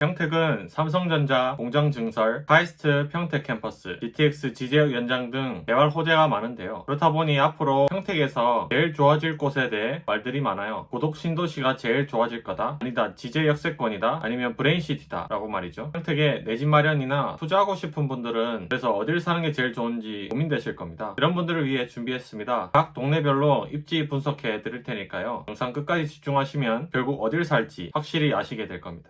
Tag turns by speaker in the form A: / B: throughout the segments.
A: 평택은 삼성전자, 공장증설, 카이스트 평택 캠퍼스, GTX 지제역 연장 등 개발 호재가 많은데요. 그렇다 보니 앞으로 평택에서 제일 좋아질 곳에 대해 말들이 많아요. 고독 신도시가 제일 좋아질 거다. 아니다. 지제 역세권이다. 아니면 브레인시티다. 라고 말이죠. 평택에 내 집 마련이나 투자하고 싶은 분들은 그래서 어딜 사는 게 제일 좋은지 고민되실 겁니다. 이런 분들을 위해 준비했습니다. 각 동네별로 입지 분석해 드릴 테니까요. 영상 끝까지 집중하시면 결국 어딜 살지 확실히 아시게 될 겁니다.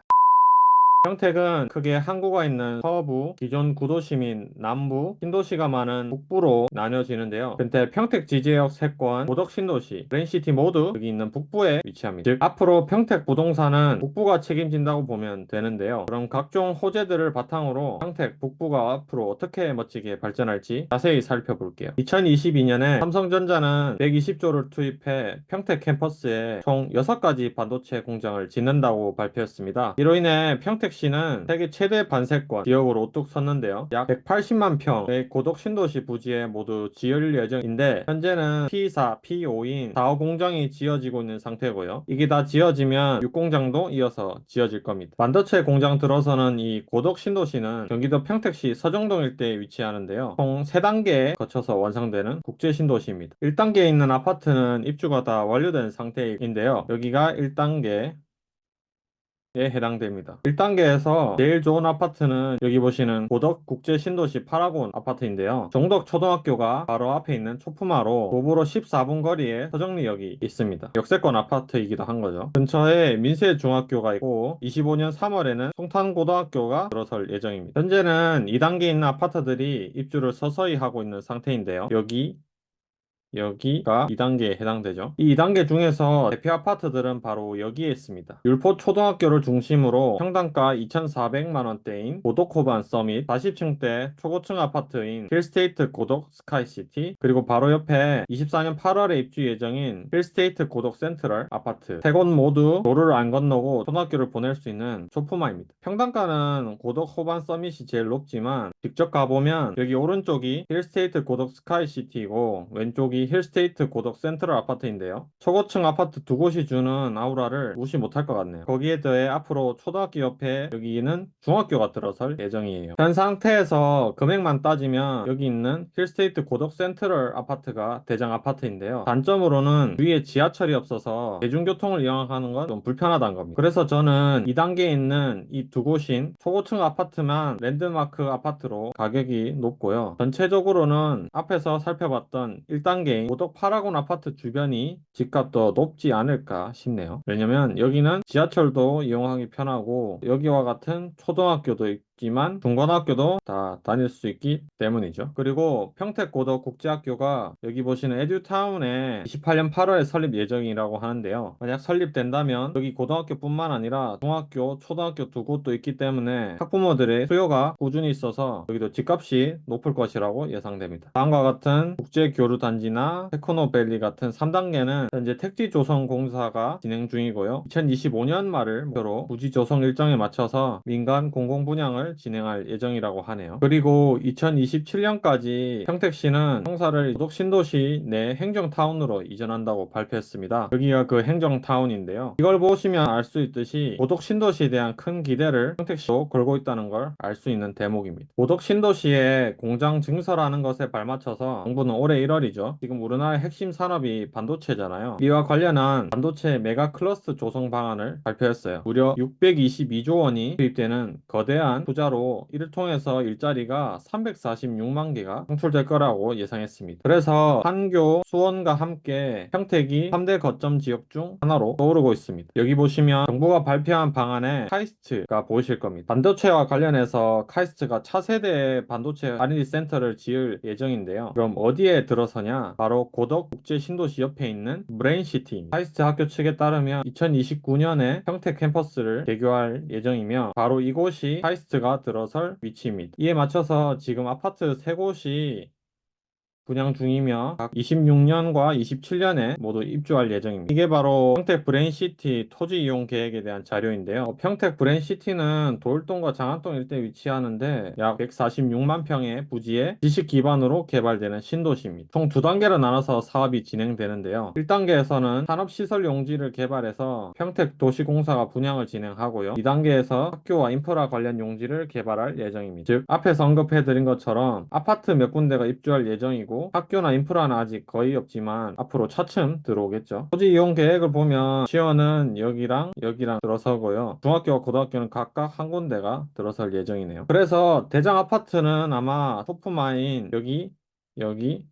A: 평택은 크게 항구가 있는 서부, 기존 구도시민 남부, 신도시가 많은 북부로 나뉘어지는데요. 근데 평택 지제역 세권, 고덕 신도시, 브랜시티 모두 여기 있는 북부에 위치합니다. 즉 앞으로 평택 부동산은 북부가 책임진다고 보면 되는데요. 그럼 각종 호재들을 바탕으로 평택 북부가 앞으로 어떻게 멋지게 발전할지 자세히 살펴볼게요. 2022년에 삼성전자는 120조를 투입해 평택 캠퍼스에 총 6가지 반도체 공장을 짓는다고 발표했습니다. 이로 인해 평택 시는 세계 최대 반세권 지역으로 우뚝 섰는데요. 약 180만 평의 고독 신도시 부지에 모두 지을 예정인데 현재는 P4, P5인 4호 공장이 지어지고 있는 상태고요. 이게 다 지어지면 6공장도 이어서 지어질 겁니다. 반도체 공장 들어서는 이 고독 신도시는 경기도 평택시 서정동 일대에 위치하는데요. 총 3단계에 거쳐서 완성되는 국제 신도시입니다. 1단계에 있는 아파트는 입주가 다 완료된 상태인데요. 여기가 1단계 에 해당됩니다. 1단계에서 제일 좋은 아파트는 여기 보시는 고덕 국제 신도시 파라곤 아파트인데요. 정덕 초등학교가 바로 앞에 있는 초품화로 도보로 14분 거리에 서정리역이 있습니다. 역세권 아파트이기도 한 거죠. 근처에 민세 중학교가 있고 25년 3월에는 송탄고등학교가 들어설 예정입니다. 현재는 2단계에 있는 아파트들이 입주를 서서히 하고 있는 상태인데요. 여기 여기가 2단계에 해당되죠. 이 2단계 중에서 대표 아파트들은 바로 여기에 있습니다. 율포 초등학교를 중심으로 평당가 2,400만 원대인 고독호반 서밋 40층대 초고층 아파트인 힐스테이트 고독 스카이시티 그리고 바로 옆에 24년 8월에 입주 예정인 힐스테이트 고독 센트럴 아파트 세 곳 모두 도로를 안 건너고 초등학교를 보낼 수 있는 초품화입니다. 평당가는 고독 호반 서밋이 제일 높지만 직접 가보면 여기 오른쪽이 힐스테이트 고독 스카이시티이고 왼쪽이 힐스테이트 고덕 센트럴 아파트인데요. 초고층 아파트 두 곳이 주는 아우라를 무시 못할 것 같네요. 거기에 더해 앞으로 초등학교 옆에 여기는 중학교가 들어설 예정이에요. 현 상태에서 금액만 따지면 여기 있는 힐스테이트 고덕 센트럴 아파트가 대장 아파트인데요. 단점으로는 위에 지하철이 없어서 대중교통을 이용하는 건 좀 불편하다는 겁니다. 그래서 저는 2단계에 있는 이 두 곳인 초고층 아파트만 랜드마크 아파트로 가격이 높고요. 전체적으로는 앞에서 살펴봤던 1단계 고덕 파라곤 아파트 주변이 집값도 높지 않을까 싶네요. 왜냐면 여기는 지하철도 이용하기 편하고 여기와 같은 초등학교도 있 지만 중고등학교도 다 다닐 수 있기 때문이죠. 그리고 평택 고덕 국제학교가 여기 보시는 에듀타운에 28년 8월에 설립 예정이라고 하는데요. 만약 설립된다면 여기 고등학교뿐만 아니라 중학교, 초등학교 두 곳도 있기 때문에 학부모들의 수요가 꾸준히 있어서 여기도 집값이 높을 것이라고 예상됩니다. 다음과 같은 국제교류단지나 테크노밸리 같은 3단계는 현재 택지 조성 공사가 진행 중이고요. 2025년 말을 목표로 부지 조성 일정에 맞춰서 민간 공공 분양을 진행할 예정이라고 하네요. 그리고 2027년까지 평택시는 성사를 고독 신도시 내 행정타운으로 이전한다고 발표했습니다. 여기가 그 행정타운인데요. 이걸 보시면 알 수 있듯이 고독 신도시에 대한 큰 기대를 평택시도 걸고 있다는 걸 알 수 있는 대목입니다. 고독 신도시에 공장 증설하는 것에 발맞춰서 정부는 올해 1월이죠. 지금 우리나라의 핵심 산업이 반도체잖아요. 이와 관련한 반도체 메가 클러스터 조성 방안을 발표했어요. 무려 622조 원이 투입되는 거대한 투자 로 이를 통해서 일자리가 346만 개가 창출될 거라고 예상했습니다. 그래서 한교, 수원과 함께 평택이 3대 거점 지역 중 하나로 떠오르고 있습니다. 여기 보시면 정부가 발표한 방안에 카이스트가 보이실 겁니다. 반도체와 관련해서 카이스트가 차세대 반도체 R&D 센터를 지을 예정인데요. 그럼 어디에 들어서냐? 바로 고덕 국제 신도시 옆에 있는 브레인시티 카이스트 학교 측에 따르면 2029년에 평택 캠퍼스를 개교할 예정이며 바로 이곳이 카이스트가 들어설 위치입니다. 이에 맞춰서 지금 아파트 세 곳이 분양 중이며 각 26년과 27년에 모두 입주할 예정입니다. 이게 바로 평택 브레인시티 토지 이용 계획에 대한 자료인데요. 어, 평택 브레인시티는 돌동과 장안동 일대에 위치하는데 약 146만 평의 부지에 지식 기반으로 개발되는 신도시입니다. 총 두 단계로 나눠서 사업이 진행되는데요. 1단계에서는 산업시설 용지를 개발해서 평택 도시공사가 분양을 진행하고요. 2단계에서 학교와 인프라 관련 용지를 개발할 예정입니다. 즉 앞에서 언급해드린 것처럼 아파트 몇 군데가 입주할 예정이고 학교나 인프라는 아직 거의 없지만 앞으로 차츰 들어오겠죠. 토지 이용 계획을 보면 시원은 여기랑 여기랑 들어서고요. 중학교와 고등학교는 각각 한 군데가 들어설 예정이네요. 그래서 대장 아파트는 아마 토프마인 여기 여기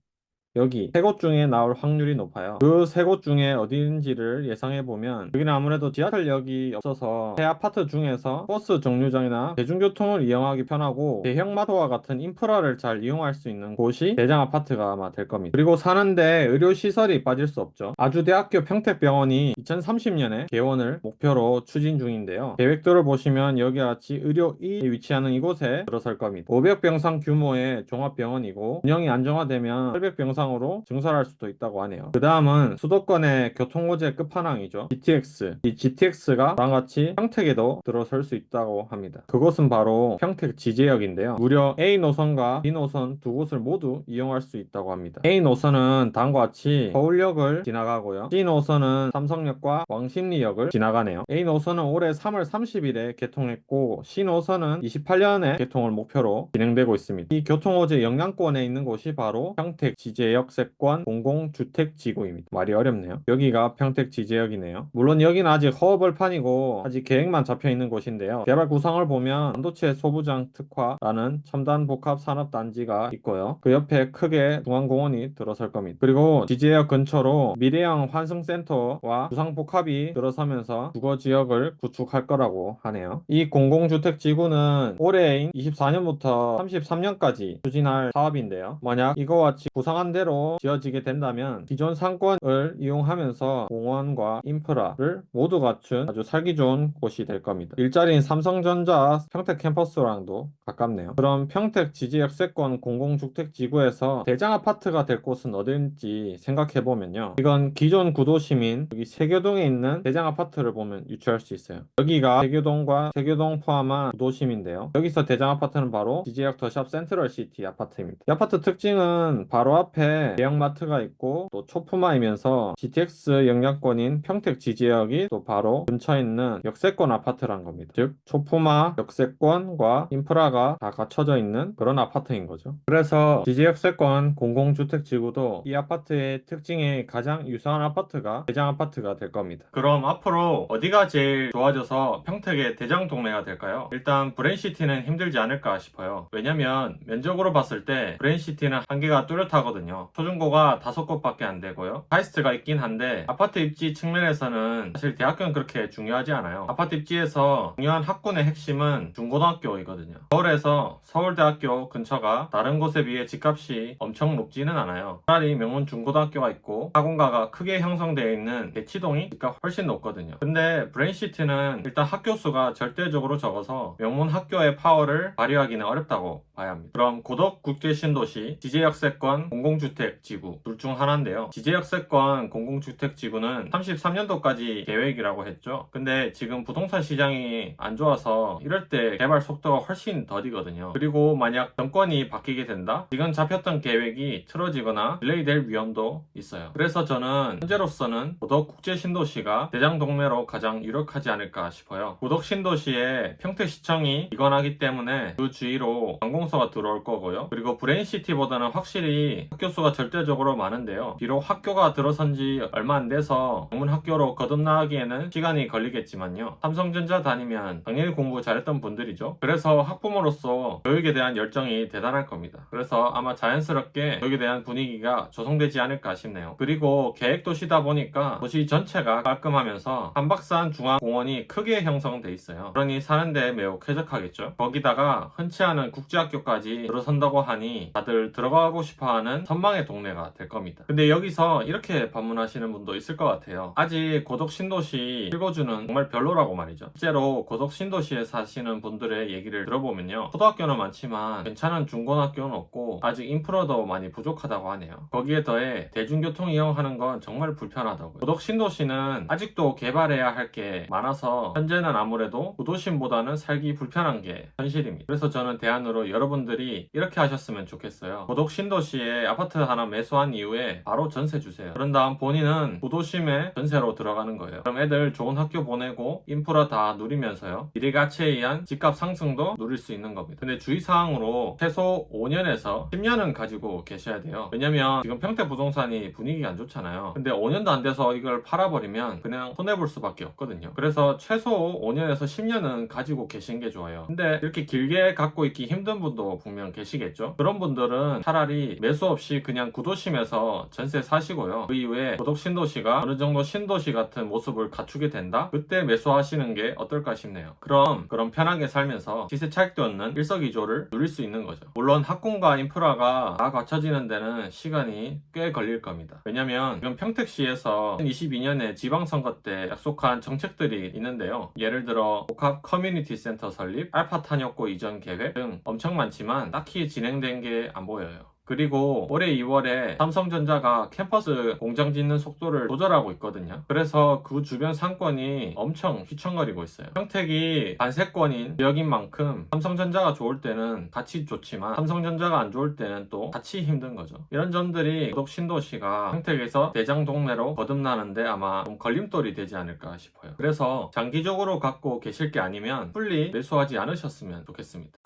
A: 여기 세 곳 중에 나올 확률이 높아요. 그 세 곳 중에 어딘지를 예상해 보면 여기는 아무래도 지하철역이 없어서 새 아파트 중에서 버스 정류장이나 대중교통을 이용하기 편하고 대형 마트와 같은 인프라를 잘 이용할 수 있는 곳이 대장 아파트가 아마 될 겁니다. 그리고 사는데 의료 시설이 빠질 수 없죠. 아주대학교 평택병원이 2030년에 개원을 목표로 추진 중인데요. 계획도를 보시면 여기와 같이 의료 2에 위치하는 이곳에 들어설 겁니다. 500병상 규모의 종합병원이고 운영이 안정화되면 800병상 으로 증설할 수도 있다고 하네요. 그 다음은 수도권의 교통호재 끝판왕이죠. GTX. 이 GTX가 다음같이 평택에도 들어설 수 있다고 합니다. 그곳은 바로 평택 지제역인데요. 무려 A 노선과 B 노선 두 곳을 모두 이용할 수 있다고 합니다. A 노선은 다음과 같이 서울역을 지나가고요. B 노선은 삼성역과 왕십리역을 지나가네요. A 노선은 올해 3월 30일에 개통했고 C 노선은 28년에 개통을 목표로 진행되고 있습니다. 이 교통호재 영향권에 있는 곳이 바로 평택 지제 역세권 공공주택지구입니다. 말이 어렵네요. 여기가 평택 지제역이네요. 물론 여기는 아직 허허벌판이고 아직 계획만 잡혀 있는 곳인데요. 개발 구상을 보면 반도체 소부장 특화라는 첨단 복합 산업 단지가 있고요. 그 옆에 크게 중앙공원이 들어설 겁니다. 그리고 지제역 근처로 미래형 환승센터와 부상복합이 들어서면서 주거 지역을 구축할 거라고 하네요. 이 공공주택 지구는 올해인 24년부터 33년까지 추진할 사업인데요. 만약 이거와 같이 구상한 대로 지어지게 된다면 기존 상권을 이용하면서 공원과 인프라를 모두 갖춘 아주 살기 좋은 곳이 될 겁니다. 일자리인 삼성전자 평택 캠퍼스랑도 가깝네요. 그럼 평택 지지역세권 공공주택 지구에서 대장 아파트가 될 곳은 어딘지 생각해 보면요. 이건 기존 구도심인 여기 세교동에 있는 대장 아파트를 보면 유추할 수 있어요. 여기가 세교동과 세교동 포함한 구도심인데요. 여기서 대장 아파트는 바로 지지역 더샵 센트럴시티 아파트입니다. 이 아파트 특징은 바로 앞에 대형마트가 있고 또 초품화이면서 GTX 영향권인 평택 지지역이 또 바로 근처에 있는 역세권 아파트란 겁니다. 즉 초품화 역세권과 인프라가 다 갖춰져 있는 그런 아파트인 거죠. 그래서 지지역세권 공공주택 지구도 이 아파트의 특징에 가장 유사한 아파트가 대장 아파트가 될 겁니다. 그럼 앞으로 어디가 제일 좋아져서 평택의 대장 동네가 될까요? 일단 브랜시티는 힘들지 않을까 싶어요. 왜냐면 면적으로 봤을 때 브랜시티는 한계가 뚜렷하거든요. 초중고가 다섯 곳밖에 안 되고요. 하이스트가 있긴 한데 아파트 입지 측면에서는 사실 대학교는 그렇게 중요하지 않아요. 아파트 입지에서 중요한 학군의 핵심은 중고등학교이거든요. 서울에서 서울대학교 근처가 다른 곳에 비해 집값이 엄청 높지는 않아요. 차라리 명문 중고등학교가 있고 학원가가 크게 형성되어 있는 대치동이 집값 훨씬 높거든요. 근데 브레인시티는 일단 학교 수가 절대적으로 적어서 명문 학교의 파워를 발휘하기는 어렵다고 봐야 합니다. 그럼 고덕 국제신도시 지제역세권 공공주 택 지구 둘 중 하나인데요. 지제역세권 공공주택 지구는 33년도까지 계획이라고 했죠. 근데 지금 부동산 시장이 안 좋아서 이럴 때 개발 속도가 훨씬 더디거든요. 그리고 만약 정권이 바뀌게 된다? 지금 잡혔던 계획이 틀어지거나 딜레이 될 위험도 있어요. 그래서 저는 현재로서는 고덕 국제 신도시가 대장 동네로 가장 유력하지 않을까 싶어요. 고덕 신도시에 평택시청이 이관하기 때문에 그 주위로 관공서가 들어올 거고요. 그리고 브레인시티보다는 확실히 학교 수가 절대적으로 많은데요. 비록 학교가 들어선 지 얼마 안 돼서 전문 학교로 거듭나기에는 시간이 걸리겠지만요. 삼성전자 다니면 당연히 공부 잘했던 분들이죠. 그래서 학부모로서 교육에 대한 열정이 대단할 겁니다. 그래서 아마 자연스럽게 교육에 대한 분위기가 조성되지 않을까 싶네요. 그리고 계획 도시다 보니까 도시 전체가 깔끔하면서 한박산 중앙공원이 크게 형성돼 있어요. 그러니 사는데 매우 쾌적하겠죠. 거기다가 흔치 않은 국제학교까지 들어선다고 하니 다들 들어가고 싶어하는 천만 절망의 동네가 될 겁니다. 근데 여기서 이렇게 방문하시는 분도 있을 것 같아요. 아직 고덕 신도시 읽어주는 정말 별로라고 말이죠. 실제로 고덕 신도시에 사시는 분들의 얘기를 들어보면요. 초등학교는 많지만 괜찮은 중고등학교는 없고 아직 인프라도 많이 부족하다고 하네요. 거기에 더해 대중교통 이용하는 건 정말 불편하다고요. 고덕 신도시는 아직도 개발해야 할 게 많아서 현재는 아무래도 구도심보다는 살기 불편한 게 현실입니다. 그래서 저는 대안으로 여러분들이 이렇게 하셨으면 좋겠어요. 고덕 신도시에 아파트 하나 매수한 이후에 바로 전세 주세요. 그런 다음 본인은 구도심에 전세로 들어가는 거예요. 그럼 애들 좋은 학교 보내고 인프라 다 누리면서요. 미래 가치에 의한 집값 상승도 누릴 수 있는 겁니다. 근데 주의사항으로 최소 5년에서 10년은 가지고 계셔야 돼요. 왜냐면 지금 평택 부동산이 분위기가 안 좋잖아요. 근데 5년도 안 돼서 이걸 팔아버리면 그냥 손해볼 수밖에 없거든요. 그래서 최소 5년에서 10년은 가지고 계신 게 좋아요. 근데 이렇게 길게 갖고 있기 힘든 분도 분명 계시겠죠? 그런 분들은 차라리 매수 없이 그냥 구도심에서 전세 사시고요. 그 이후에 고덕 신도시가 어느 정도 신도시 같은 모습을 갖추게 된다? 그때 매수하시는 게 어떨까 싶네요. 그럼 그런 편하게 살면서 시세 차익도 없는 일석이조를 누릴 수 있는 거죠. 물론 학군과 인프라가 다 갖춰지는 데는 시간이 꽤 걸릴 겁니다. 왜냐면 지금 평택시에서 2022년에 지방선거 때 약속한 정책들이 있는데요. 예를 들어 복합 커뮤니티 센터 설립, 알파 탄약고 이전 계획 등 엄청 많지만 딱히 진행된 게 안 보여요. 그리고 올해 2월에 삼성전자가 캠퍼스 공장 짓는 속도를 조절하고 있거든요. 그래서 그 주변 상권이 엄청 휘청거리고 있어요. 평택이 반세권인 지역인 만큼 삼성전자가 좋을 때는 같이 좋지만 삼성전자가 안 좋을 때는 또 같이 힘든 거죠. 이런 점들이 고덕 신도시가 평택에서 대장 동네로 거듭나는데 아마 좀 걸림돌이 되지 않을까 싶어요. 그래서 장기적으로 갖고 계실 게 아니면 풀리 매수하지 않으셨으면 좋겠습니다.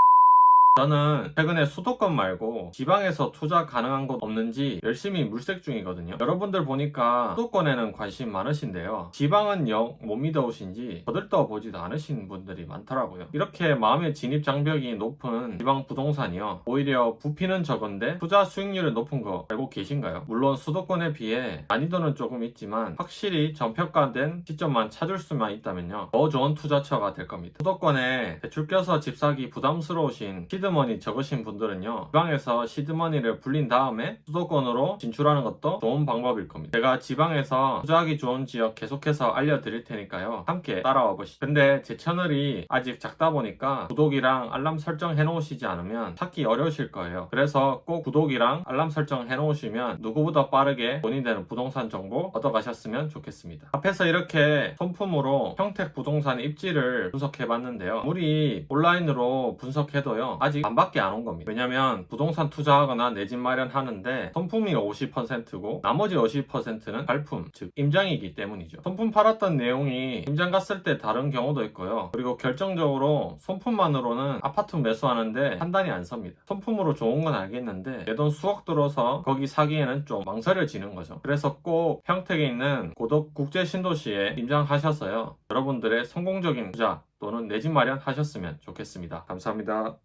A: 저는 최근에 수도권 말고 지방에서 투자 가능한 곳 없는지 열심히 물색 중이거든요. 여러분들 보니까 수도권에는 관심 많으신데요. 지방은 영 못 믿어오신지 거들떠 보지도 않으신 분들이 많더라고요. 이렇게 마음의 진입 장벽이 높은 지방 부동산이요. 오히려 부피는 적은데 투자 수익률이 높은 거 알고 계신가요? 물론 수도권에 비해 난이도는 조금 있지만 확실히 전평가된 시점만 찾을 수만 있다면요. 더 좋은 투자처가 될 겁니다. 수도권에 대출 껴서 집 사기 부담스러우신 시드머니 적으신 분들은요. 지방에서 시드머니를 불린 다음에 수도권으로 진출하는 것도 좋은 방법일 겁니다. 제가 지방에서 투자하기 좋은 지역 계속해서 알려드릴 테니까요. 함께 따라와 보시죠. 근데 제 채널이 아직 작다 보니까 구독이랑 알람 설정 해놓으시지 않으면 찾기 어려우실 거예요. 그래서 꼭 구독이랑 알람 설정 해놓으시면 누구보다 빠르게 돈이 되는 부동산 정보 얻어가셨으면 좋겠습니다. 앞에서 이렇게 손품으로 평택 부동산 입지를 분석해 봤는데요. 우리 온라인으로 분석해도요. 아직 반밖에 안 온 겁니다. 왜냐면 부동산 투자하거나 내 집 마련하는데 손품이 50%고 나머지 50%는 발품, 즉 임장이기 때문이죠. 손품 팔았던 내용이 임장 갔을 때 다른 경우도 있고요. 그리고 결정적으로 손품만으로는 아파트 매수하는데 판단이 안 섭니다. 손품으로 좋은 건 알겠는데 내 돈 수억 들어서 거기 사기에는 좀 망설여지는 거죠. 그래서 꼭 평택에 있는 고덕 국제 신도시에 임장하셔서요. 여러분들의 성공적인 투자 또는 내 집 마련 하셨으면 좋겠습니다. 감사합니다.